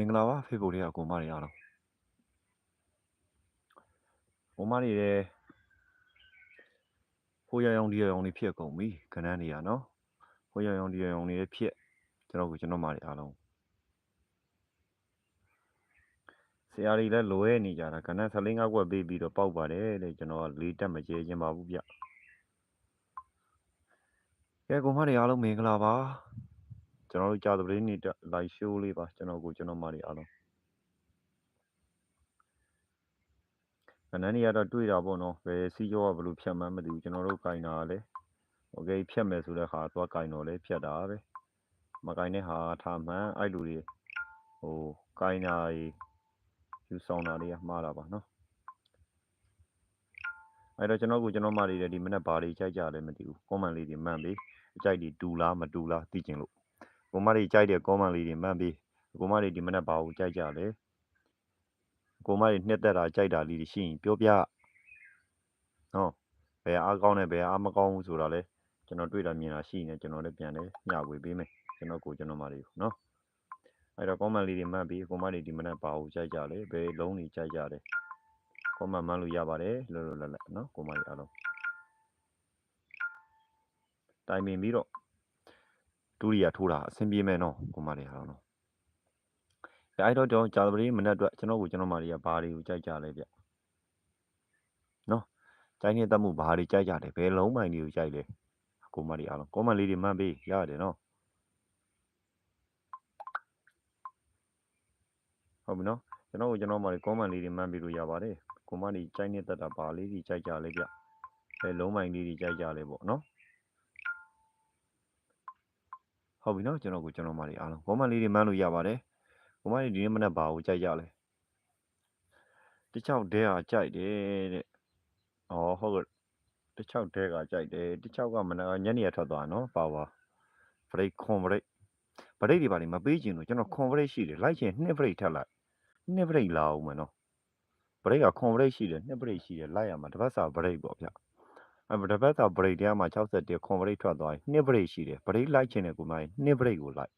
င်္ဂလာပါဖေဖို့လေးအကိုမတွေအားလုံးကိုမတွေရဲ့ဟိုရရောင်ဒီရရောင်လေးဖြစ်ကုန်ပြီခဏနေရနော်ဟိုရရောင်ဒီရရောင်လေးဖြစ်ကျွန်တော်ကကျွန်တော်မတွေအားလုံးဆရာတွေလည်းလိုရဲနေကြတာခဏဆလင်းကားကွက်ပေးပြီးတော့ပေါက်ပါတယ်လေကျွန်တော်ကလေးတက်မကျဲခြင်းပါဘူးဗျကဲကိုမတွေအားလုံးမင်္ဂလာပါ ကျွန်တော်တို့ကြာသပတေးနေ့ live show လေးပါကျွန်တော်ကိုကျွန်တော်မတွေအားလုံးခဏနေရတော့တွေ့တာပေါ့နော်ဘယ်စီကျောကဘယ်လိုဖြတ်မှန်းမသိဘူးကျွန်တော်တို့ကင်တာလေโอเคဖြတ်မယ်ဆိုတဲ့ဟာသွားကင်တော့လေဖြတ်တာပဲမကင်တဲ့ဟာထားမှန်းအဲ့လူတွေဟိုကင်တာယူဆောင်တာတွေကမှားတာပါနော်အဲ့တော့ကျွန်တော်ကကျွန်တော်မတွေဒီမနေ့ဘာတွေကြိုက်ကြလဲမသိဘူး comment လေးတွေမှန်ပြီအကြိုက်တွေတူလားမတူလားသိချင်လို့ ကိုမတွေကြိုက်တဲ့ comment လေးတွေမှန်ပြီကိုမတွေဒီမနေ့ဘာကိုကြိုက်ကြလဲကိုမတွေနှစ်သက်တာကြိုက်တာလေးတွေရှိရင်ပြောပြနော်ဘယ်အားကောင်းတယ်ဘယ်အားမကောင်းဘူးဆိုတာလဲကျွန်တော်တွေ့တာမြင်တာရှိနေကျွန်တော်လည်းပြန်လဲမျှဝေပေးမယ်ကျွန်တော်ကိုကျွန်တော်မတွေနော်အဲ့တော့ comment လေးတွေမှတ်ပြီးကိုမတွေဒီမနေ့ဘာကိုကြိုက်ကြလဲဘယ်လုံးတွေကြိုက်ကြလဲ comment မှတ်လို့ရပါတယ်လောလောလတ်လတ်နော်ကိုမတွေအားလုံးတိုင်ပင်ပြီးတော့ ဒူရီယာထိုးတာအဆင်ပြေမယ်နော်ကိုမတွေအားလုံးနော်အဲ့တော့ကျွန်တော်ဂျာပရီမနေ့အတွက်ကျွန်တော်ကိုကျွန်တော်မတွေကဘာတွေကိုကြိုက်ကြလဲဗျနော်ကြိုက်နေတဲ့မှုဘာတွေကြိုက်ကြတယ်ဘယ်လုံးမိုင်တွေကိုကြိုက်လဲကိုမတွေအားလုံး comment လေးတွေမှတ်ပေးရတယ်နော်ဟုတ်ပြီနော်ကျွန်တော်ကိုကျွန်တော်မတွေ comment လေးတွေမှတ်ပေးလို့ရပါတယ်ကိုမတွေကြိုက်နေတဲ့တာဘာလေးတွေကြိုက်ကြလဲဗျဘယ်လုံးမိုင်လေးတွေကြိုက်ကြလဲပေါ့နော် ဟုတ်ပြီနော်ကျွန်တော်ကိုကျွန်တော်မတွေအားလုံး comment လေးတွေမှတ်လို့ရပါတယ်ကိုမတွေဒီနေ့မနေ့ဘာကိုကြိုက်ကြလဲတချောက်တဲဟာကြိုက်တယ်တဲ့ဩဟုတ်ကဲ့တချောက်တဲကကြိုက်တယ်တချောက်ကမနေ့ညနေရထွက်သွားနော်ပါပါဘရိတ်ခွန်ဘရိတ်ဘရိတ်တွေပါနေမပေးချင်လို့ကျွန်တော်ခွန်ဘရိတ်ရှိတယ်လိုက်ချင်နှစ်ဘရိတ်ထပ်လိုက်နှစ်ဘရိတ်လာအောင်မယ်နော်ဘရိတ်ကခွန်ဘရိတ်ရှိတယ်နှစ်ဘရိတ်ရှိတယ်လိုက်ရမှာတစ်ပတ်စာဘရိတ်ပေါ့ဗျ အဲတစ်ပတ်စာဘရိတ်တဲမှာ61ခွန်ဘရိတ်ထွက်သွားရင်နှစ်ဘရိတ်ရှိတယ်ဘရိတ်လိုက်ချင်တယ်ကိုမကြီးနှစ်ဘရိတ်ကိုလိုက်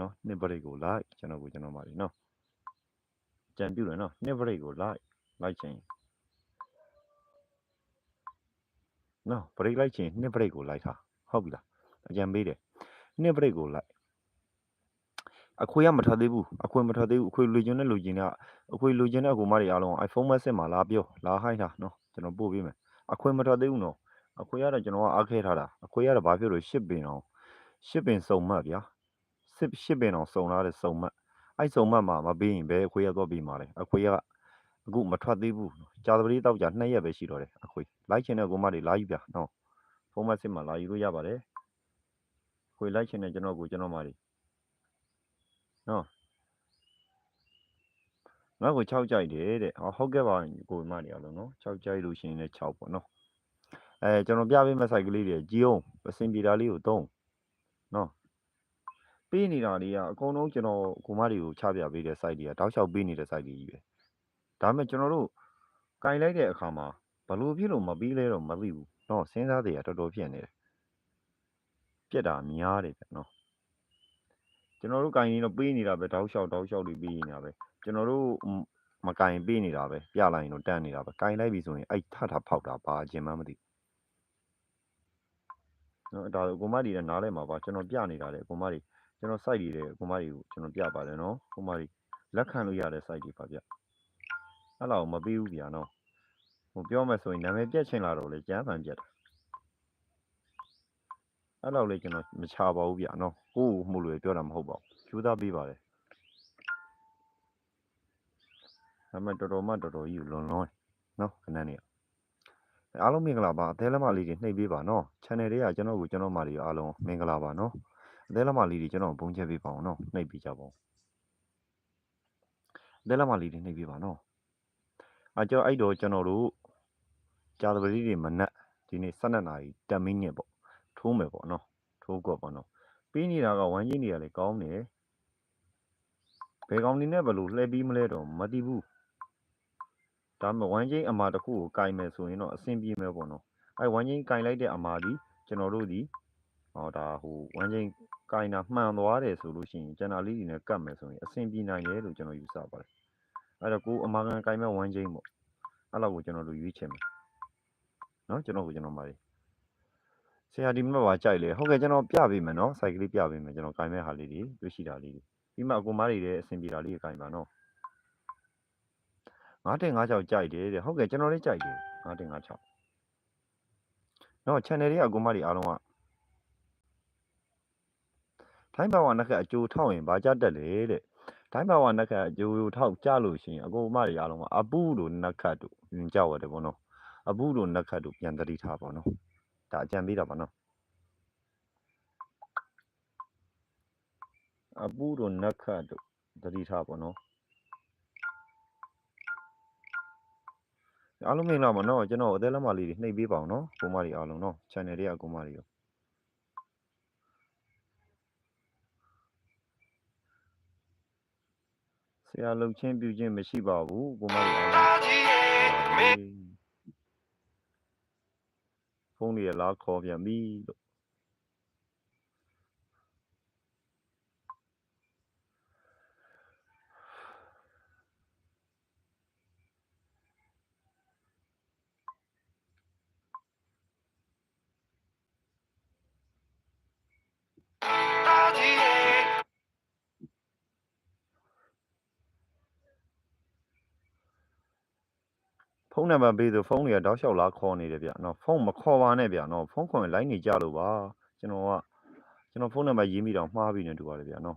နော်နှစ်ဘရိတ်ကိုလိုက်ကျွန်တော်ကိုကျွန်တော်ပါလိနော်ကြံပြူတယ်နော်နှစ်ဘရိတ်ကိုလိုက်လိုက်ချင်နော်ဘရိတ်လိုက်ချင်နှစ်ဘရိတ်ကိုလိုက်တာဟုတ်ပြီလားအကြံပေးတယ်နှစ်ဘရိတ်ကိုလိုက်အခွေကမထွက်သေးဘူးအခွေမထွက်သေးဘူးအခွေလူကျင်တဲ့လူကျင်တဲ့အခွေလူကျင်တဲ့အကူမတွေအားလုံး iPhone မက်ဆစ်မှာလာပြောလာဟိုင်းတာနော်ကျွန်တော်ပို့ပေးမယ် အခွေမထွက်သေးဘူးနော်အခွေကတော့ကျွန်တော်ကအားခဲထားတာအခွေကတော့ဘာဖြစ်လို့ရှစ်ပင်အောင်ရှစ်ပင်စုံမှတ်ဗျာစစ်ရှစ်ပင်အောင်စုံလာတဲ့စုံမှတ်အဲ့စုံမှတ်မှာမပေးရင်ဘယ်အခွေရတော့ပြီးမှာလဲအခွေကအခုမထွက်သေးဘူးကြာသပတေးတောက်ကြ2ရက်ပဲရှိတော့တယ်အခွေလိုက်ချင်တဲ့ကူမတွေလာယူဗျာနော်ဖုန်းမက်ဆစ်မှာလာယူလို့ရပါတယ်ခွေလိုက်ချင်တဲ့ကျွန်တော်ကိုကျွန်တော်မတွေနော် ငါ့ကို6ကြိုက်တယ်တဲ့ဟောဟုတ်ကဲ့ပါကိုမနေအောင်လို့နော်6ကြိုက်လို့ရှိရင်လည်း6ပေါ့နော်အဲကျွန်တော်ပြပေးမယ့် site ကလေးတွေကြီးအောင်အစင်ပြေတာလေးကိုသုံးနော်ပေးနေတာတွေကအကုန်လုံးကျွန်တော်ကိုမတွေကိုချပြပေးတဲ့ site တွေကတောက်လျှောက်ပေးနေတဲ့ site တွေကြီးပဲဒါပေမဲ့ကျွန်တော်တို့ကင်လိုက်တဲ့အခါမှာဘလို့ဖြစ်လို့မပြီးလဲတော့မသိဘူးနော်စဉ်းစားတွေကတော်တော်ဖြစ်နေတယ်ပြက်တာများတယ်ဗျနော်ကျွန်တော်တို့ကင်နေတော့ပေးနေတာပဲတောက်လျှောက်တောက်လျှောက်တွေပေးနေတာပဲ ကျွန်တော်တို့မကင်ပေးနေတာပဲပြလိုက်ရင်တော့တန်းနေတာပဲကင်လိုက်ပြီဆိုရင်အဲ့ထထဖောက်တာဘာအကျင်မှမသိနော်ဒါကိုမတွေလည်းနားလဲမှာပါကျွန်တော်ပြနေတာလေကိုမတွေကျွန်တော် site တွေတဲ့ကိုမတွေကိုကျွန်တော်ပြပါတယ်နော်ကိုမတွေလက်ခံလို့ရတဲ့ site တွေပါဗျအဲ့လောက်မပေးဘူးဗျာနော်ဟိုပြောမယ်ဆိုရင်နာမည်ပြက်ချင်လာတော့လေကျန်းဖန်ပြက်တာအဲ့လောက်လေကျွန်တော်မချပါဘူးဗျာနော်ကိုယ်မှုလို့ပြောတာမဟုတ်ပါဘူးကျူးသားပေးပါတယ် ဒါမှတော်တော်မှတော်တော်ကြီးလွန်လွန်းနော်ခဏနေအားလုံးမင်္ဂလာပါအသေးလက်မလေးတွေနှိပ်ပေးပါနော် channel တွေကကျွန်တော်ကိုကျွန်တော်မတွေအားလုံးမင်္ဂလာပါနော်အသေးလက်မလေးတွေကျွန်တော်ဘုံချက်ပေးပါအောင်နော်နှိပ်ပေးကြပါဦးအသေးလက်မလေးတွေနှိပ်ပေးပါနော်အကျော်အဲ့တော့ကျွန်တော်တို့ကြာသပတေးတွေမနက်ဒီနေ့12နာရီ10မိနစ်ပေါ့ထိုးမယ်ပေါ့နော်ထိုးကော့ပေါ့နော်ပြီးနေတာကဝမ်းကြီးနေရလေကောင်းတယ်ဘယ်ကောင်နေနဲ့ဘလို့လှည့်ပြီးမလဲတော့မသိဘူး ဒါမှမဟုတ်ဝမ်းချင်းအမာတစ်ခုကိုကင်မယ်ဆိုရင်တော့အဆင်ပြေမယ်ပေါ့နော်အဲဝမ်းချင်းကင်လိုက်တဲ့အမာဒီကျွန်တော်တို့ဒီဟဟောဒါဟိုဝမ်းချင်းကိုင်တာမှန်သွားတယ်ဆိုလို့ရှိရင်ကျန်တာလေးတွေနဲ့ကတ်မယ်ဆိုရင်အဆင်ပြေနိုင်တယ်လို့ကျွန်တော်ယူဆပါတယ်အဲ့တော့ကိုအမာကန်ကိုင်မဲ့ဝမ်းချင်းပေါ့အဲ့လောက်ကိုကျွန်တော်တို့ရွေးချယ်မယ်နော်ကျွန်တော်ကိုကျွန်တော်မာလေးဆရာဒီမှာပါကြိုက်လေဟုတ်ကဲ့ကျွန်တော်ပြပေးမယ်နော်စိုက်ကလေးပြပေးမယ်ကျွန်တော်ကိုင်မဲ့ဟာလေးတွေတွေ့ရှိတာလေးတွေပြီးမှအကူမားတွေလည်းအဆင်ပြေတာလေးကိုင်ပါနော် 9တင်9 6ကြိုက်တယ်တဲ့ဟုတ်ကဲ့ကျွန်တော်လေးကြိုက်တယ်9တင်9 6နော် channel လေးကအကူမားတွေအားလုံးကထိုင်းဘာဝနက်ခတ်အကျိုးထောက်ရင်ဘာကြတက်လဲတဲ့ထိုင်းဘာဝနက်ခတ်အကျိုးထောက်ကြလို့ရှိရင်အကူမားတွေအားလုံးကအပူလို့နက်ခတ်တို့ညင်ကြောက်ရတယ်ပေါ့နော်အပူလို့နက်ခတ်တို့ပြန်တတိထားပေါ့နော်ဒါအကြံပေးတာပါနော်အပူတို့နက်ခတ်တို့တတိထားပေါ့နော် အားလုံးမင်္ဂလာပါနော်ကျွန်တော်အသေးလက်မလေးတွေနှိပ်ပေးပါအောင်နော်ကိုမတွေအားလုံးနော် channel တွေကကိုမတွေရောဆရာလှုပ်ချင်းပြူချင်းမရှိပါဘူးကိုမတွေအားလုံးဖုန်းတွေလာခေါ်ပြန်ပြီလို့ ဖုန်းနံပါတ်ပေးဆိုဖုန်းတွေကတောက်လျှောက်လာခေါ်နေတယ်ဗျနော်ဖုန်းမခေါ်ပါနဲ့ဗျနော်ဖုန်းခေါ်ရင်လိုင်းနေကြလို့ပါကျွန်တော်ကကျွန်တော်ဖုန်းနံပါတ်ရေးမိတော့မှားပြီနေတူပါတယ်ဗျနော်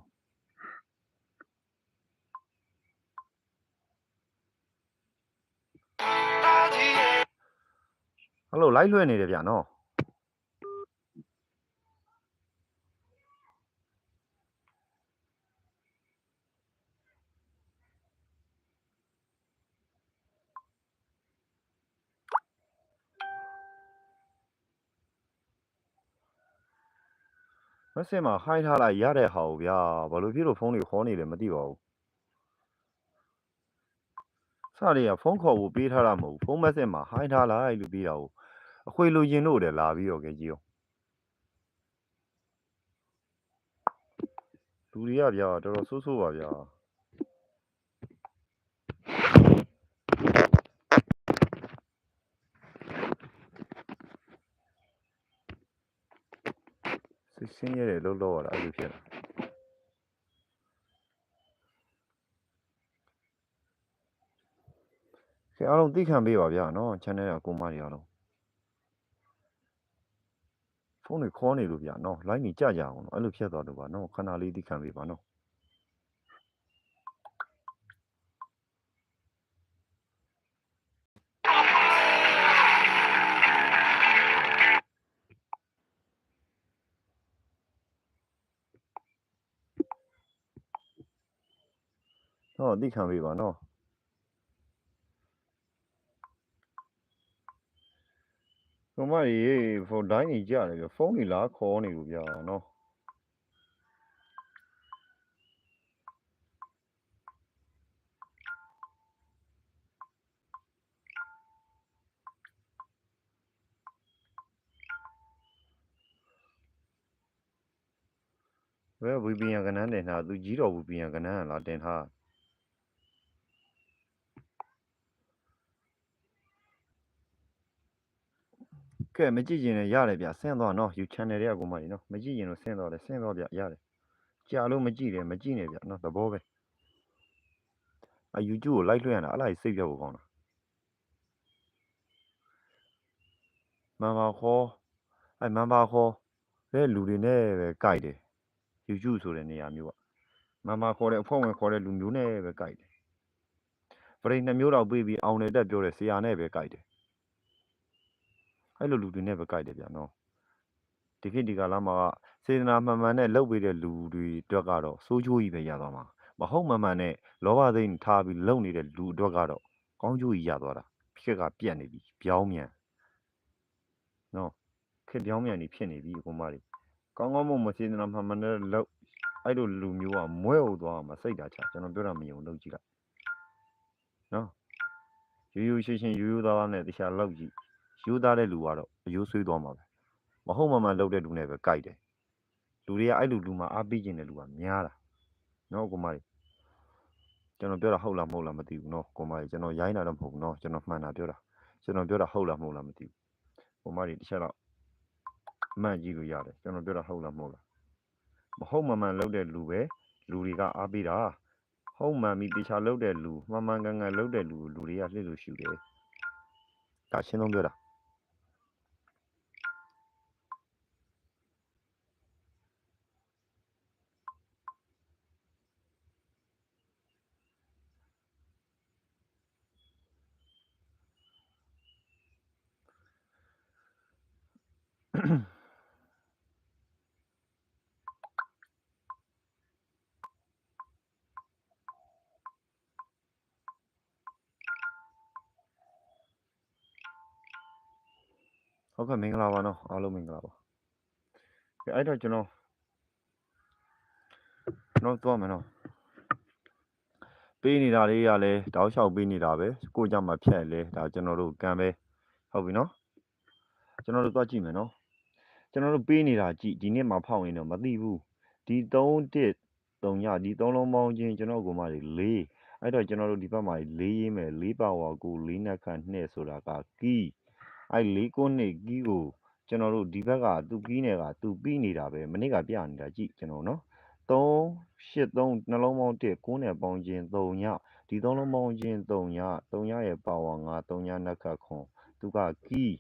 ဟယ်လိုလိုက်လွှဲနေတယ်ဗျနော် မက်ဆင်မှာဟိုင်းထားလိုက်ရတဲ့ဟာကိုဗျာဘာလို့ဖြစ်လို့ဖုန်းတွေခေါ်နေလဲမသိပါဘူးစရရဖုန်းခေါ်ဖို့ပေးထားတာမဟုတ်ဘူးဖုန်းမက်ဆင်မှာဟိုင်းထားလိုက်လို့ပြီးတာကိုအခွေလိုရင်တို့တယ်လာပြီးတော့ကြကြီးအောင်လူတွေကဗျာတော်တော်ဆိုးဆိုးပါဗျာ ဆင်းရဲတယ်လို့လို့ရတာအဲ့လိုဖြစ်တာခင်အားလုံးသိခံပေးပါဗျာနော် channel ကကိုမတွေအားလုံးဖုန်းတွေခေါ်နေလို့ဗျာနော် line ကြီးကြကြအောင်နော်အဲ့လိုဖြစ်သွားတော့ပါနော်ခဏလေးသိခံပေးပါနော် ဟောသိခံပေးပါနော်ကိုမတွေဖုန်း line ကြီးကြတယ်ဗျဖုန်းတွေလာခေါ်နေလို့ဗျာနော်ဘယ် VPN ကနန်းတင်ထားသူကြီးတော် VPN ကနန်းလာတင်ထား ကဲမကြည့်ရင်လည်းရတယ်ဗျဆင်းသွားနော် you channel တွေကကိုမကြီးနော်မကြည့်ရင်တော့ဆင်းသွားတယ်ဆင်းသွားဗျရတယ်ကြာလို့မကြည့်တယ်မကြည့်နဲ့ဗျနော်သဘောပဲအ YouTube ကို like လွှင့်ရတာအဲ့လားစိတ်ပြတ်ဖို့ကောင်းတာမန်ပါခေါ်အဲ့မန်ပါခေါ်တဲ့လူတွေနဲ့ပဲကြိုက်တယ် YouTube ဆိုတဲ့နေရာမျိုးကမန်ပါခေါ်တဲ့အဖွဲ့ဝင်ခေါ်တဲ့လူမျိုးနဲ့ပဲကြိုက်တယ်ပရိနှစ်မျိုးတော့ပြေးပြီးအောင်တယ်တက်ပြောတဲ့ဆရာနဲ့ပဲကြိုက်တယ် အဲ့လိုလူတွေနဲ့ပဲကြိုက်တယ်ဗျနော်ဒီခေတ်ဒီကာလမှာကစေတနာမှန်မှန်နဲ့လှုပ်ပေးတဲ့လူတွေအတွက်ကတော့စိုးချိုးကြီးပဲရသွားမှာမဟုတ်မှန်မှန်နဲ့လောဘသိမ်းထားပြီးလှုပ်နေတဲ့လူအတွက်ကတော့ကောင်းကျိုးကြီးရသွားတာခေတ်ကပြတ်နေပြီပြောင်းမြန်နော်ခေတ်ပြောင်းမြန်နေဖြစ်နေပြီအကုန်မတွေကောင်းကောင်းမွန်မွန်စေတနာမှန်မှန်နဲ့လှုပ်အဲ့လိုလူမျိုးကမွဲဟုတ်သွားမှာစိတ်ဓာတ်ချကျွန်တော်ပြောတာမယုံလုပ်ကြည့်လိုက်နော်ရိုးရိုးရှင်းရှင်းရိုးရိုးသားသားနဲ့တရားလောက်ကြည့် ရိုးသားတဲ့လူကတော့အယိုးဆွေးသွားမှာပဲမဟုတ်မှန်မှန်လှုပ်တဲ့လူနဲ့ပဲကြိုက်တယ်လူတွေကအဲ့လူလူမှာအားပေးခြင်းတဲ့လူကများတာနော်ကိုမကြီးကျွန်တော်ပြောတာဟုတ်လားမဟုတ်လားမသိဘူးနော်ကိုမကြီးကျွန်တော်ရိုင်းတာတော့မဟုတ်ဘူးနော်ကျွန်တော်မှန်တာပြောတာကျွန်တော်ပြောတာဟုတ်လားမဟုတ်လားမသိဘူးကိုမကြီးတစ်ချက်တော့မှန်ကြည့်လို့ရတယ်ကျွန်တော်ပြောတာဟုတ်လားမဟုတ်လားမဟုတ်မမှန်လုပ်တဲ့လူပဲလူတွေကအားပေးတာဟုတ်မှန်ပြီးတေချာလုပ်တဲ့လူမှန်မှန်ကန်ကန်လုပ်တဲ့လူလူတွေကလှစ်လို့ရှူတယ်ဒါရှင်းလုံးပြောတာ ဟုတ်ကဲ့မင်္ဂလာပါနော်အားလုံးမင်္ဂလာပါကဲအဲ့တော့ကျွန်တော်တော့သွားမယ်နော်ပေးနေတာလေးရလဲတောက်လျှောက်ပေးနေတာပဲကိုကြမှာဖြတ်လဲဒါကျွန်တော်တို့ကံပဲဟုတ်ပြီနော်ကျွန်တော်တို့သွားကြည့်မယ်နော် ကျွန်တော်တို့ပေးနေတာကြည့် ဒီနေ့မှဖောက်ရင်တော့မသိဘူး ဒီ3တစ်3ညဒီ3လုံးပေါင်းချင်း ကျွန်တော်ကိုမှလေ4အဲ့တော့ ကျွန်တော်တို့ ဒီဘက်မှာ4ရေးမယ်4ပါဝါကို4နှက်ခန့်2ဆိုတာက ကီး အဲ့4ကိုနှစ်ကီးကို ကျွန်တော်တို့ ဒီဘက်က သူကီးနယ်ကသူပြီးနေတာပဲ မနေ့ကပြနေတာ ကြည့်ကျွန်တော်နော်3 8 3နှလုံးပေါင်း1 9နဲ့ပေါင်းခြင်း3ညဒီ3လုံးပေါင်းခြင်း3ည3ညရဲ့ ပါဝါ9 3ညနှက်ခတ်ခွန်သူက ကီး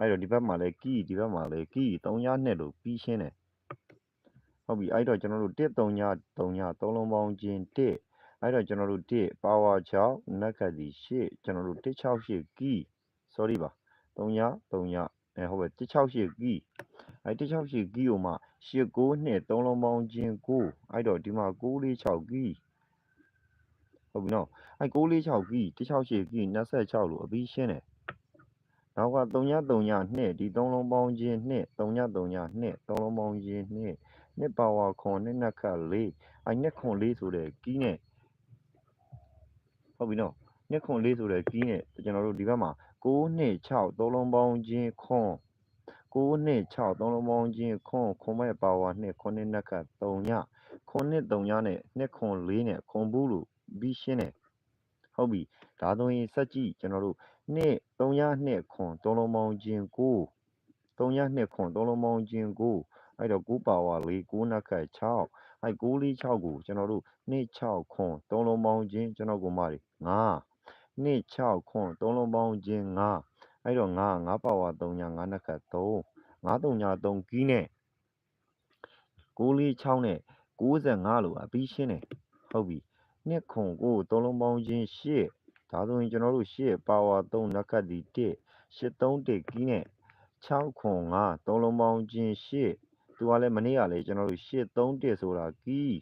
အဲ့တော့ဒီဘက်မှာလည်းကီးဒီဘက်မှာလည်းကီး3ညနဲ့လို့ပြီးရှင်းတယ်ဟုတ်ပြီအဲ့တော့ကျွန်တော်တို့1 3ည3ည3လုံးပေါင်းခြင်း1အဲ့တော့ကျွန်တော်တို့1 power 6နက်ခတ်ဒီ8ကျွန်တော်တို့168ကီး sorry ပါ3ည3ညအဲဟုတ်ပဲ168ကီးအဲ168ကီးကိုမှ89နှစ်3လုံးပေါင်းခြင်း9အဲ့တော့ဒီမှာ946ကီးဟုတ်ပြီနော်အဲ946ကီး168ကီး26လို့အပြီးရှင်းတယ် နောက်က3ည3ည2ဒီ3လုံးပေါင်းခြင်း2 3ည3ည2 3လုံးပေါင်းခြင်း2နှစ်ပါဝါခွန်နှစ်နက်ခတ်4အဲနှစ်ခွန်4ဆိုတဲ့ကီးနဲ့ဟုတ်ပြီနော်နှစ်ခွန်4ဆိုတဲ့ကီးနဲ့ကျွန်တော်တို့ဒီဘက်မှာ6နှစ်6သုံးလုံးပေါင်းခြင်းခွန်6နှစ်6သုံးလုံးပေါင်းခြင်းခွန်ခွန်မဲ့ပါဝါ2ခွန်နှစ်နက်ခတ်3ညခွန်နှစ်3ညနဲ့နှစ်ခွန်4နဲ့ခွန်ဘူးလို့ပြီးရှင်းတယ်ဟုတ်ပြီဒါဆိုရင်စက်ကြည့်ကျွန်တော်တို့ နှစ်3ညနှစ်ခွန်သုံးလုံးပေါင်းခြင်း9 3ညနှစ်ခွန်သုံးလုံးပေါင်းခြင်း9အဲ့တော့9ပါဝါ4 9နက်ခတ်6အဲ့9 4 6ကိုကျွန်တော်တို့2 6ခွန်သုံးလုံးပေါင်းခြင်းကျွန်တော်ကိုမတွေ9 2 6ခွန်သုံးလုံးပေါင်းခြင်း9အဲ့တော့9 9ပါဝါ3ညာ9နက်ခတ်3 9 3ညာ3ကီးနဲ့6 4 6နဲ့95လို့အပြီးရှင်းတယ်ဟုတ်ပြီနှစ်ခွန်ကိုသုံးလုံးပေါင်းခြင်း8 ဒါဆိုရင်ကျွန်တော်တို့8ပါဝါ3နက်ခတ်ဒီ1 8 3 1ကီးနဲ့6ခွန်9သုံးလုံးပေါင်းခြင်း8သူကလည်းမနေ့ကလည်းကျွန်တော်တို့8 3 1ဆိုတာကီး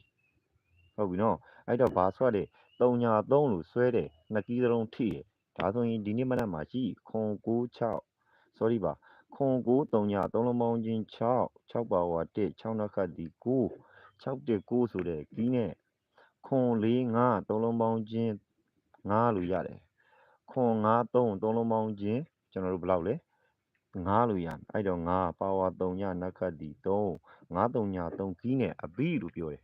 ဟုတ်ပြီနော်အဲ့တော့ဘာဆွတ်တယ်3ညာ3လို့ဆွဲတယ်နှစ်ကီးသလုံးထိတယ်ဒါဆိုရင်ဒီနေ့မနက်မှာရှိခွန်9 6 sorry ပါခွန်9 3ညာ3လုံးပေါင်းခြင်း6 6ပါဝါ1 6နှစ်ခတ်ဒီ9 6 1 9ဆိုတဲ့ကီးနဲ့ခွန်4 5 3လုံးပေါင်းခြင်း 5လို့ရတယ်ခွန်5 3 3လုံးပေါင်းခြင်းကျွန်တော်တို့ဘယ်လောက်လဲ9လို့ရမယ်အဲ့တော့9ပါဝါ3ညနက်ခတ်ဒီ3 9 3ည3ကီးနဲ့အဘိလို့ပြောတယ်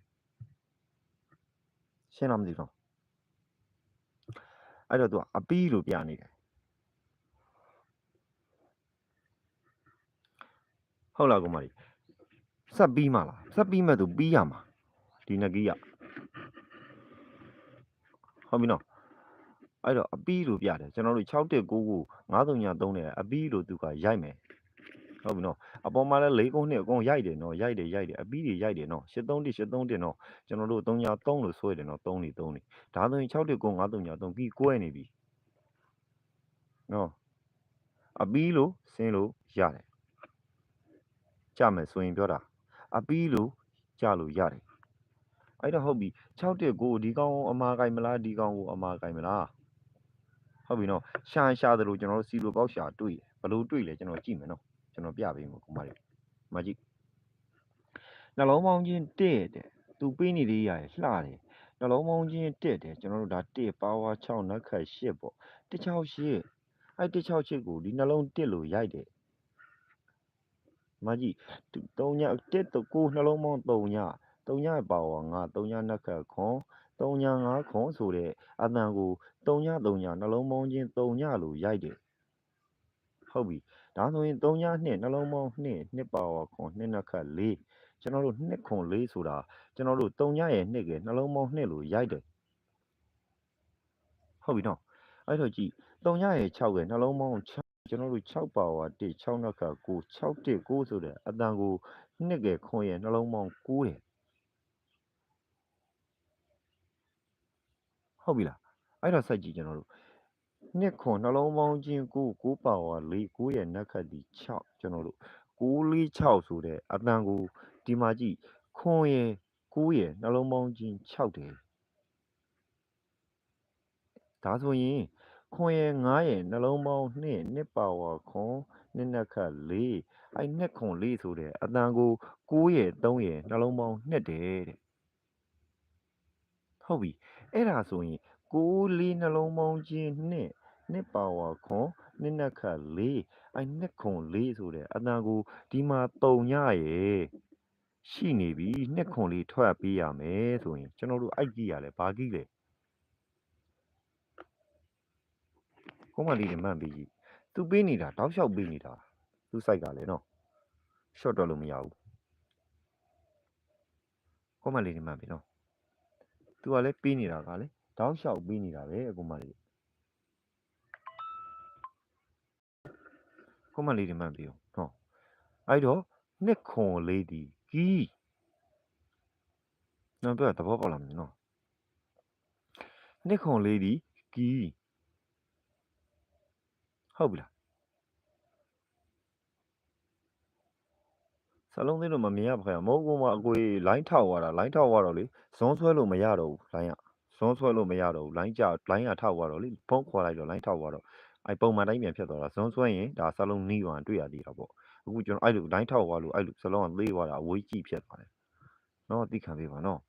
ရှင်းလားမသိဘူးနော်အဲ့တော့သူကအပီးလို့ပြနေတယ်ဟုတ်လားကောင်မကြီးဆက်ပြီးမှလားဆက်ပြီးမဲ့သူပြီးရမှာဒီနဂီးရဟုတ်ပြီနော် အဲ့တော့အပီးလို့ပြတယ်ကျွန်တော်တို့619ကို939နဲ့အပီးလို့သူကရိုက်မယ်ဟုတ်ပြီနော်အပေါ်မှာလည်း၄ကုန်းနှစ်အကုန်ရိုက်တယ်နော်ရိုက်တယ်ရိုက်တယ်အပီးတွေရိုက်တယ်နော်83တိ83တင်နော်ကျွန်တော်တို့3ညာ3လို့ဆွဲတယ်နော်3နေ3နေဒါဆိုရင်619 939ပြီးကွဲနေပြီနော်အပီးလို့ဆင်းလို့ရတယ်ကြမယ်ဆိုရင်ပြောတာအပီးလို့ကြလို့ရတယ်အဲ့တော့ဟုတ်ပြီ619ဒီကောင်ကိုအမားကင်မလားဒီကောင်ကိုအမားကင်မလား ဟုတ်ပြီနော်ရှာရှာသလိုကျွန်တော်တို့စီလိုပေါက်ရှာတွေ့ဘလို့တွေ့လဲကျွန်တော်ကြည့်မယ်နော်ကျွန်တော်ပြပေးမှာကိုမလေးမကြည့်နှလုံးပေါင်းချင်းတဲ့တဲ့သူပေးနေလေးရတယ်လှတယ်နှလုံးပေါင်းချင်းတက်တယ်ကျွန်တော်တို့ဒါ1ပါဝါ6နက်ခတ်8ပေါ့168အဲ့168ကိုဒီနှလုံး1လို့ရိုက်တယ်မကြီး3ည1 9နှလုံးပေါင်း3ည3ညပါဝါငါ3ညနှစ်ခတ်ခွန် 3ည5ခွန်ဆိုတဲ့အတန်ကို3ည3ညနှလုံးပေါင်းချင်း3ညလို့ရိုက်တယ်ဟုတ်ပြီဒါဆိုရင်3ည2နှလုံးပေါင်း2နှစ်ပါဝါခွန်2နှစ်ခတ်4ကျွန်တော်တို့2ခွန်4ဆိုတာကျွန်တော်တို့3ညရဲ့2ကနှလုံးပေါင်း2လို့ရိုက်တယ်ဟုတ်ပြီနော်အဲ့တော့ကြည့်3ညရဲ့6ကနှလုံးပေါင်း6ကျွန်တော်တို့6ပါဝါ1 6နှစ်ခတ်9 6 1 9ဆိုတဲ့အတန်ကို2ကခွန်ရဲ့နှလုံးပေါင်း9တယ် ဟုတ်ပြီလားအဲ့တော့ဆက်ကြည့်ကျွန်တော်တို့နှစ်ခွန်နှလုံးပေါင်းချင်း9 9ပါဝါ4 9ရဲ့နက်ခတ်ဒီ6ကျွန်တော်တို့946ဆိုတဲ့အတန်ကိုဒီမှာကြည့်ခွန်ရဲ့9ရဲ့နှလုံးပေါင်းချင်း6တယ်ဒါဆိုရင်ခွန်ရဲ့9ရဲ့နှလုံးပေါင်း2နှစ်ပါဝါခွန်နှစ်နက်ခတ်4အဲ့နှစ်ခွန်4ဆိုတဲ့အတန်ကို9ရဲ့3ရဲ့နှလုံးပေါင်း2တယ်တဲ့ဟုတ်ပြီ အဲ့ဒါဆိုရင်6လေးနှလုံးပေါင်းချင်းနှစ်နှစ်ပါဝါခွန်နှစ်နက်ခတ်4အဲ့နှစ်ခွန်4ဆိုတဲ့အတန်ကိုဒီမှာ3ညရဲ့ရှိနေပြီနှစ်ခွန်လေးထွက်ပေးရမယ်ဆိုရင်ကျွန်တော်တို့အိုက်ကြည့်ရလဲဘာကြည့်လဲခုမှလေးတွေမှန်ပြီးကြီးသူပေးနေတာတောက်လျှောက်ပေးနေတာသူစိုက်ကလည်းနော်ရှော့တော့လို့မရဘူးခုမှလေးတွေမှန်ပြီနော် သူကလည်းပေးနေတာကလေတောက်လျှောက်ပေးနေတာပဲအခုမှလေးခုမှလေးတွေမှန်ပြီနော်အဲ့တော့နှစ်ခွန်လေးဒီကီးနော်ပြောသဘောပေါက်လာမလားနော်နှစ်ခွန်လေးဒီကီးဟုတ်ပြီလား စလုံးသိလို့မမြင်ရပါခင်မဟုတ်ဘူးမအကိုကြီးလိုင်းထောက်သွားတာလိုင်းထောက်သွားတော့လေဇွန်းဆွဲလို့မရတော့ဘူးလိုင်းကဇွန်းဆွဲလို့မရတော့ဘူးလိုင်းကြလိုင်းကထောက်သွားတော့လေဖုန်းခေါ်လိုက်တော့လိုင်းထောက်သွားတော့အဲပုံမှန်တိုင်းပြန်ဖြစ်သွားတာဇွန်းဆွဲရင်ဒါစလုံးနီးသွားတွေ့ရသေးတာပေါ့အခုကျွန်တော်အဲ့လိုလိုင်းထောက်သွားလို့အဲ့လိုစလုံးကသေးသွားတာအဝေးကြည့်ဖြစ်သွားတယ်နော်သိခံပေးပါနော်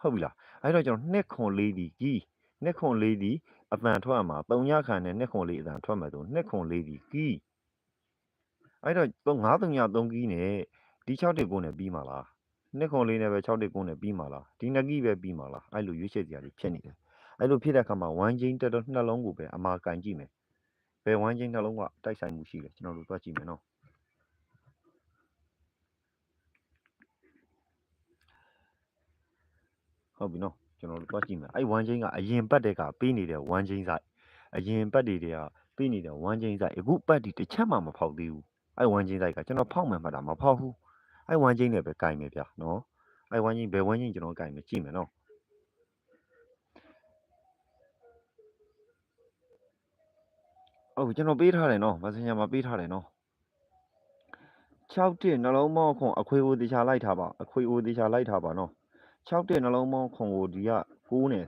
ဟုတ်ပြီလားအဲ့တော့ကျွန်တော်နှစ်ခွန်လေးဒီကြီးနှစ်ခွန်လေးဒီ အတန်ထွက်မှာ3ညခံနဲ့နှစ်ခွန်လေးအတန်ထွက်မှာဆိုနှစ်ခွန်လေးဒီကီးအဲ့တော့9 3ည3ကီးနဲ့ဒီ6တက်ကိုနဲ့ပြီးမှာလားနှစ်ခွန်လေးနဲ့ပဲ6တက်ကိုနဲ့ပြီးမှာလားဒီနှစ်ကီးပဲပြီးမှာလားအဲ့လိုရွေးချယ်စရာတွေဖြစ်နေတယ်အဲ့လိုဖြစ်တဲ့အခါမှာ1ချင်းတက်တော့နှလုံးကိုပဲအမာကန်ကြည့်မယ်ဘယ်1ချင်းနှလုံးကတိုက်ဆိုင်မှုရှိလဲကျွန်တော်တို့သွားကြည့်မယ်နော်ဟုတ်ပြီနော် ကျွန်တော်တို့သွားကြည့်မယ်အဲ့1ချင်းကအရင်ပတ်တဲ့ကပေးနေတဲ့1ချင်းဆိုင်အရင်ပတ်တွေတွေကပေးနေတဲ့1ချင်းဆိုင်အခုပတ်ဒီတစ်ချက်မှမဖောက်သေးဘူးအဲ့1ချင်းဆိုင်ကကျွန်တော်ဖောက်မှန်မှတ်တာမဖောက်ဘူးအဲ့1ချင်းနဲ့ပဲကင်မယ်ဗျာနော်အဲ့1ချင်းဘယ်1ချင်းကျွန်တော်ကင်မယ်ကြည့်မယ်နော်ဟုတ်ကျွန်တော်ပေးထားတယ်နော် Messenger မှာပေးထားတယ်နော်6တက်နှလုံးပေါင်းခွန်အခွေကိုတေချာလိုက်ထားပါအခွေကိုတေချာလိုက်ထားပါနော် 6တက်နှလုံးပေါင်းခွန်ကိုဒီက6နဲ့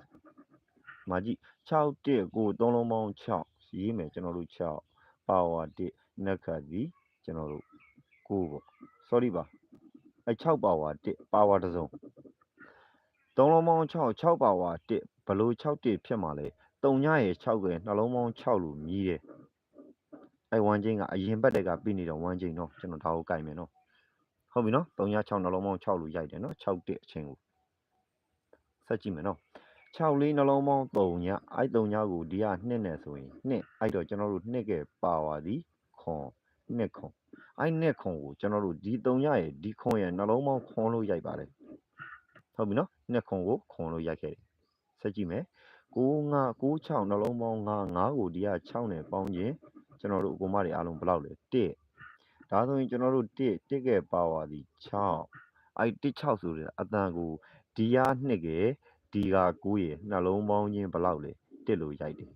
မာကြည့်6တက်ကို3လုံးပေါင်း6ရေးမယ်ကျွန်တော်တို့6ပါဝါ1နက်ခတ်ဒီကျွန်တော်တို့9ပေါ့ sorry ပါအဲ6ပါဝါ1ပါဝါတစ်စုံ3လုံးပေါင်း6 6ပါဝါ1ဘလို့6တက်ဖြစ်မှာလဲ3ညရဲ့6ကနှလုံးပေါင်း6လို့မြည်တယ်အဲ1ချင်းကအရင်ဘက်တက်ကပြီးနေတော့1ချင်းเนาะကျွန်တော်ဒါကိုကြိုက်မယ်เนาะဟုတ်ပြီเนาะ3ည6နှလုံးပေါင်း6လို့ရိုက်တယ်เนาะ6တက်အချင်းကို ဆက်ကြည့်မယ်နော်6လေးနှလုံးပေါင်း3ညအဲ့3ညကိုဒီက2နဲ့ဆိုရင်2အဲ့တော့ကျွန်တော်တို့2ကပါပါသည်ခွန်2ခွန်အဲ့2ခွန်ကိုကျွန်တော်တို့ဒီ3ညရဲ့ဒီခွန်ရဲ့နှလုံးပေါင်းခွန်လို့ရိုက်ပါတယ်ဟုတ်ပြီနော်2ခွန်ကိုခွန်လို့ရိုက်ခဲ့တယ်ဆက်ကြည့်မယ်9 9 6နှလုံးပေါင်း9 9ကိုဒီက6နဲ့ပေါင်းခြင်းကျွန်တော်တို့အကုန်မတွေအားလုံးဘယ်လောက်လဲ1ဒါဆိုရင်ကျွန်တော်တို့1 1ကပါပါသည်6အဲ့1 6ဆိုတဲ့အတန်ကို ဒီက2ကဒီက9ရဲ့နှလုံးပေါင်းချင်း ဘယ်လောက်လဲ1လို့ရိုက်တယ်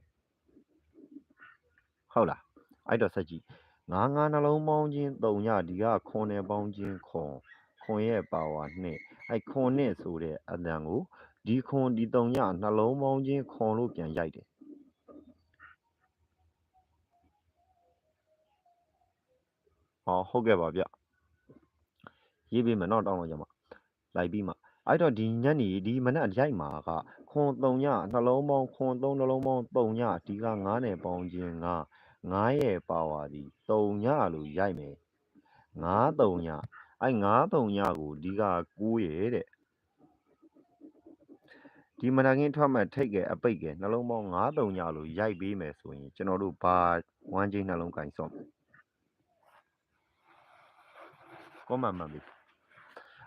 ဟုတ်လား အဲ့တော့ ဆက်ကြည့်ငါးငါးနှလုံးပေါင်းချင်း3ညဒီက ခွန်နဲ့ပေါင်းချင်း ခွန် ခွန်ရဲ့ပါဝါ2အဲ့ ခွန်နဲ့ဆိုတဲ့အတန်ကို ဒီခွန် ဒီ3ညနှလုံးပေါင်းချင်း ခွန်လို့ ပြန်ရိုက်တယ်ဟောဟုတ်ကဲ့ပါဗျ ရေးပေးမယ်နော် တောင်းလို့ကြမှာလိုက်ပြီးမှ အဲ့တော့ဒီညနေဒီမနက်ရိုက်မှာကခွန်3ညနှလုံးပေါင်းခွန်3နှလုံးပေါင်း 3 ညဒီက9နဲ့ပေါင်းခြင်းက9ရဲ့ပါဝါသည်3ညလို့ရိုက်မယ်9 3ညအဲ့9 3ညကိုဒီက9ရဲ့တဲ့ဒီမနက်ခင်းထွက်မဲ့ထိတ်ကဲအပိတ်ကဲနှလုံးပေါင်း9 3ညလို့ရိုက်ပေးမယ်ဆိုရင်ကျွန်တော်တို့ဘာဝမ်းချင်းနှလုံးကင်ဆော့မယ်ကောမန်မှန်ပြီ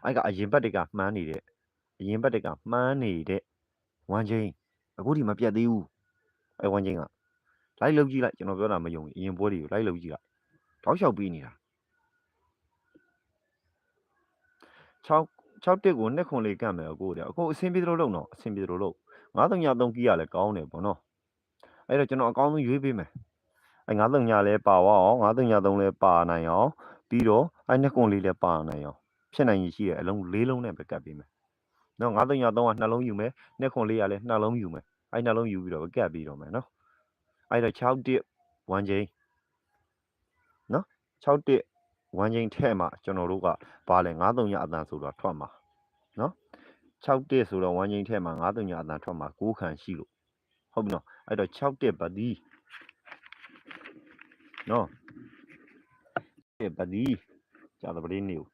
အဲ့ကအရင်ဘက်တွေကမှန်းနေတဲ့အရင်ဘက်တွေကမှန်းနေတဲ့ဝမ်းချင်းအခုဒီမပြတ်သေးဘူးအဲ့ဝမ်းချင်းကလိုက်လုတ်ကြည့်လိုက်ကျွန်တော်ပြောတာမယုံဘူးအရင်ပွဲတွေကိုလိုက်လုတ်ကြည့်လိုက်တောက်လျှောက်ပြီးနေတာ6 6တက်ကိုနှစ်ခွန်လေးကတ်မယ်အကိုတဲ့အခုအဆင်ပြေသလိုလုပ်တော့အဆင်ပြေသလိုလုပ်933ကီးရလဲကောင်းတယ်ပေါ့နော်အဲ့တော့ကျွန်တော်အကောင်းဆုံးရွေးပေးမယ်အဲ့933လဲပါဝအောင်933လဲပါနိုင်အောင်ပြီးတော့အဲ့နှစ်ခွန်လေးလဲပါနိုင်အောင် ဖြစ်နိုင်ရည်ရှိတယ်အလုံးလေးလုံးနဲ့ပဲကတ်ပေးမယ်နော်933ကနှလုံးယူမယ်နှစ်ခွန်လေးကလည်းနှလုံးယူမယ်အဲ့နှလုံးယူပြီးတော့ကတ်ပြီးတော့မယ်နော်အဲ့တော့6တက်1ချိန်နော်6တက်1ချိန်ထဲမှာကျွန်တော်တို့ကဘာလဲ93ညအတန်ဆိုတော့ထွက်မှာနော်6တက်ဆိုတော့1ချိန်ထဲမှာ93ညအတန်ထွက်မှာ9ခံရှိလို့ဟုတ်ပြီနော်အဲ့တော့6တက်ပါဒီနော်တက်ပါဒီကြာတော့ပလေးနေဦး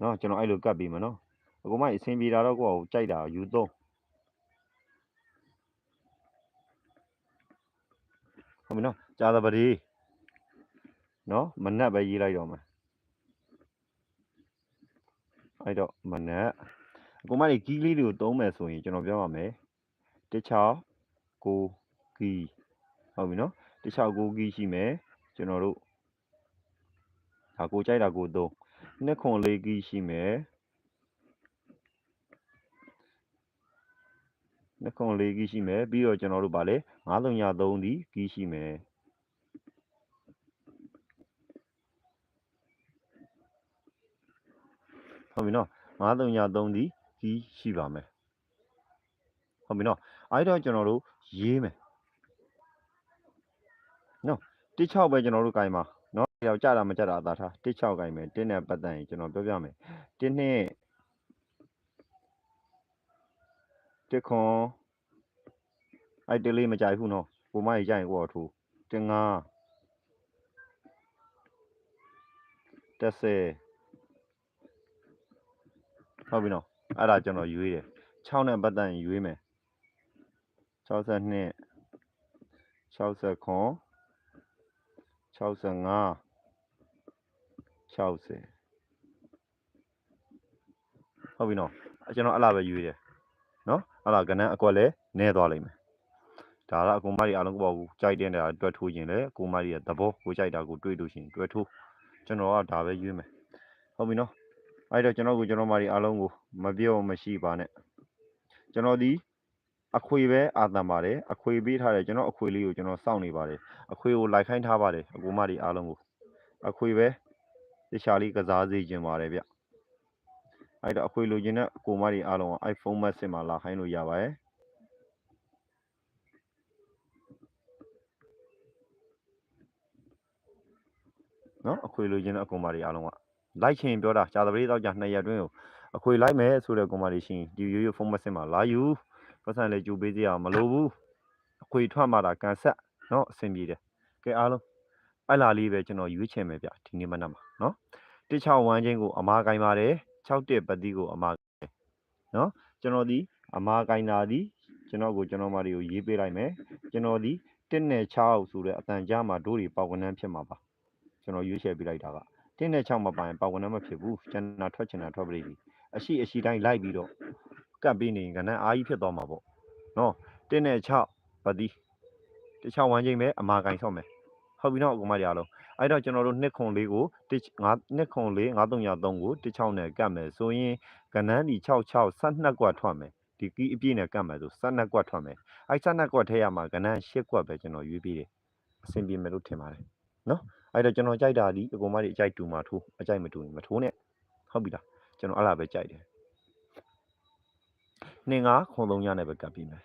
နော်ကျွန်တော်အဲ့လိုကတ်ပြီးမှာနော်အကူမအဆင်ပြေတာတော့ကိုယ့်ကိုကြိုက်တာယူသုံးဟုတ်ပြီနော်ကြာတော့ပလေးနော်မနက်ပဲရေးလိုက်တော့မယ်အဲ့တော့မနက်အကူမကြီးကီးလေးတွေကိုသုံးမယ်ဆိုရင်ကျွန်တော်ပြောပါမယ်တခြားကိုကီးဟုတ်ပြီနော်တခြားကိုကီးရှိမယ်ကျွန်တော်တို့ဒါကိုကြိုက်တာကိုသုံး နှစ်ခွန်လေးကီးရှိမယ်နှစ်ခွန်လေးကီးရှိမယ်ပြီးတော့ကျွန်တော်တို့ဗာလေ9303ဒီကီးရှိမယ်ဟုတ်ပြီနော်9303ဒီကီးရှိပါမယ်ဟုတ်ပြီနော်အဲ့တော့ကျွန်တော်တို့ရေးမယ်နော်16ပဲကျွန်တော်တို့ကင်ပါနော် ယောက်ကြတာမကြတာအသာထား16ကင်မယ်တင်းနဲ့ပတ်သက်ရင်ကျွန်တော်ပြောပြမယ်တင်းနဲ့တစ်ခွန်အဲ့တလေးမကြိုက်ဘူးနော်ကိုမကြီးကြိုက်ရင်ကိုတော့ထိုးတင်ငါတက်ဆယ်ဟုတ်ပြီနော်အဲ့ဒါကျွန်တော်ရွေးတယ်6နဲ့ပတ်သက်ရင်ရွေးမယ်62 60ခွန်65 60ဟုတ်ပြီနော်အဲ့ကျွန်တော်အဲ့လားပဲရွေးတယ်နော်အဲ့လားကဏ္ဍအကွက်လဲနည်းသွားလိမ့်မယ်ဒါကအကူမကြီးအားလုံးကိုပေါ့ဘူးကြိုက်တဲ့နေတာတွက်ထိုးခြင်းလေအကူမကြီးရဲ့သဘောကိုကြိုက်တာကိုတွေးလို့ရှိရင်တွက်ထိုးကျွန်တော်ကဒါပဲရွေးမယ်ဟုတ်ပြီနော်အဲ့တော့ကျွန်တော်ကကျွန်တော်မကြီးအားလုံးကိုမပြောမရှိပါနဲ့ကျွန်တော်ဒီအခွေပဲအာတန်ပါတယ်အခွေပေးထားတယ်ကျွန်တော်အခွေလေးကိုကျွန်တော်စောင့်နေပါတယ်အခွေကိုလိုက်ခိုင်းထားပါတယ်အကူမကြီးအားလုံးကိုအခွေပဲ တခြားလေးကစားစေခြင်းပါတယ်ဗျအဲ့တော့အခွေလိုချင်တဲ့အကူမကြီးအားလုံးက iPhone Max မှာလာခိုင်းလို့ရပါတယ်နော်အခွေလိုချင်တဲ့အကူမကြီးအားလုံးကလိုက်ချင်ပြောတာကြာသပတေးတော့ကြာ2ရက်တွင်းကိုအခွေလိုက်မယ်ဆိုတဲ့ကူမကြီးရှင်ဒီရိုးရိုးဖုန်းမစင်မှာလာယူပတ်စံလေးကြိုပေးစီအောင်မလိုဘူးအခွေထွက်မှတာကန်ဆက်နော်အဆင်ပြေတယ်ကဲအားလုံးအဲ့လာလေးပဲကျွန်တော်ရွေးချင်မယ်ဗျဒီနေ့မနက်မှာ နော်16ဝမ်းချင်းကိုအမားကိုင်းပါတယ်6တက်ပတိကိုအမားနော်ကျွန်တော်ဒီအမားကိုင်းတာဒီကျွန်တော်ကိုကျွန်တော်မတွေကိုရေးပေးလိုက်မယ်ကျွန်တော်ဒီ1နဲ့6ဆိုတဲ့အတန်ကြားမှာဒိုးတွေပေါက်ကွန်းဖြစ်မှာပါကျွန်တော်ရွေးချယ်ပေးလိုက်တာက1နဲ့6မှာပါရင်ပေါက်ကွန်းမဖြစ်ဘူးကျွန်တော်ထွက်ချင်တာထွက်ပြီအရှိအရှိတိုင်းလိုက်ပြီးတော့ကပ်ပြီးနေရင်ကနန်းအားကြီးဖြစ်သွားမှာပေါ့နော်1နဲ့6ပတိတခြားဝမ်းချင်းပဲအမားကိုင်းဆော့မယ်ဟုတ်ပြီနော်အကူမတွေအားလုံး အဲ့တော့ကျွန်တော်တို့နှစ်ခွန်လေးကို1 5နှစ်ခွန်လေး9303ကို16နဲ့ကတ်မယ်ဆိုရင်ကနန်းဒီ66 12ကွက်ထွက်မယ်ဒီကီးအပြည့်နဲ့ကတ်မယ်ဆို12ကွက်ထွက်မယ်အဲ့12ကွက်ထဲရမှာကနန်း8ကွက်ပဲကျွန်တော်ရွေးပြီးတယ်အဆင်ပြေမယ်လို့ထင်ပါတယ်နော်အဲ့တော့ကျွန်တော်ကြိုက်တာဒီအကူမတွေအကြိုက်တူမှာထိုးအကြိုက်မတူရင်မထိုးနဲ့ဟုတ်ပြီလားကျွန်တော်အဲ့လားပဲကြိုက်တယ်နှင်းကခွန်သုံးရနဲ့ပဲကတ်ပြီးမယ်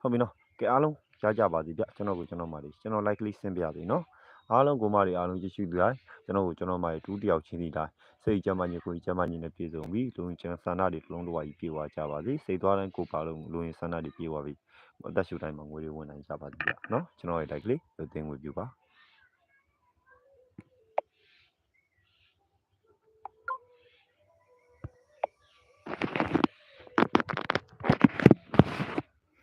ဟုတ်ပြီနော်ကဲအားလုံးရကြပါစီဗျကျွန်တော်ကိုကျွန်တော်မာလေးကျွန်တော် like လေးဆင်းပြစီနော် အားလုံးကိုမတွေအားလုံးရရှိပြီးတိုင်းကျွန်တော်ကိုကျွန်တော်မတွေဒုတိယချင်းစီတိုင်းစိတ်ကြမ်းမှညကိုကြမ်းမှညနဲ့ပြည့်စုံပြီးလူဝင်ကျွန်တော်ဆန္ဒတွေလုံးတော်ကြီးပြေဝကြပါစေစိတ်သွားတိုင်းကိုပါလုံးလူဝင်ဆန္ဒတွေပြေဝပြီးအသက်ရှူတိုင်းမှာငွေတွေဝင်နိုင်ကြပါစေเนาะကျွန်တော်ရဲ့ like လေးလူတင်ငွေပြုပါ